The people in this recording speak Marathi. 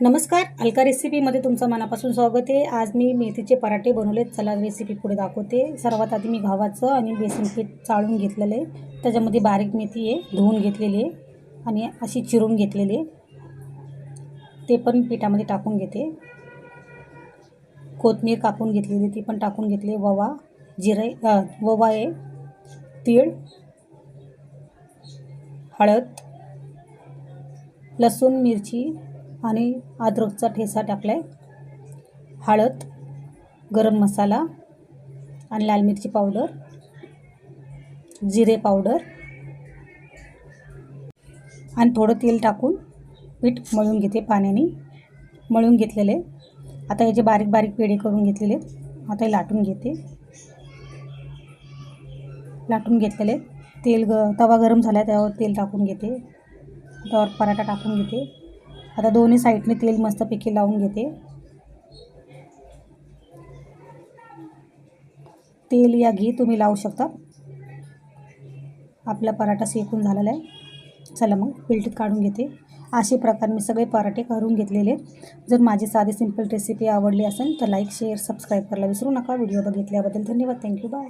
नमस्कार अलका रेसिपीमध्ये तुमचं मनापासून स्वागत आहे. आज मी मेथीचे पराठे बनवले चला रेसिपी पुढे दाखवते. सर्वात आधी मी गव्हाचं आणि बेसन पीठ चाळून घेतलेलं आहे. त्याच्यामध्ये बारीक मेथी आहे धुवून घेतलेली आहे आणि अशी चिरून घेतलेली आहे. ते पण पिठामध्ये टाकून घेते. कोथमीर कापून घेतलेली ती पण टाकून घेतली ववा जिरे ववा आहे तीळ हळद लसूण मिरची आणि अद्रकचा ठेसा टाकला आहे हळद गरम मसाला आणि लाल मिरची पावडर जिरे पावडर आणि थोडं तेल टाकून पीठ मळून घेते पाण्याने. मळून घेतलेले. आता याचे बारीक बारीक पेढे करून घेतलेले आता हे लाटून घेते. लाटून घेतलेले. तेल ग तवा गरम झाला त्यावर तेल टाकून घेते. त्यावर पराठा टाकून घेते. आता दोन्ही साईडने तेल मस्तपैकी लावून घेते. तेल या घी तुम्ही लावू शकता. आपला पराठा सेकून झालेला आहे. चला मग पिलटीत काढून घेते. असे प्रकार मी सगळे पराठे करून घेतलेले. जर माझी साधी सिंपल रेसिपी आवडली असेल तर लाईक शेअर सबस्क्राईब करायला विसरू नका. व्हिडिओ बघितल्याबद्दल धन्यवाद. Thank you bye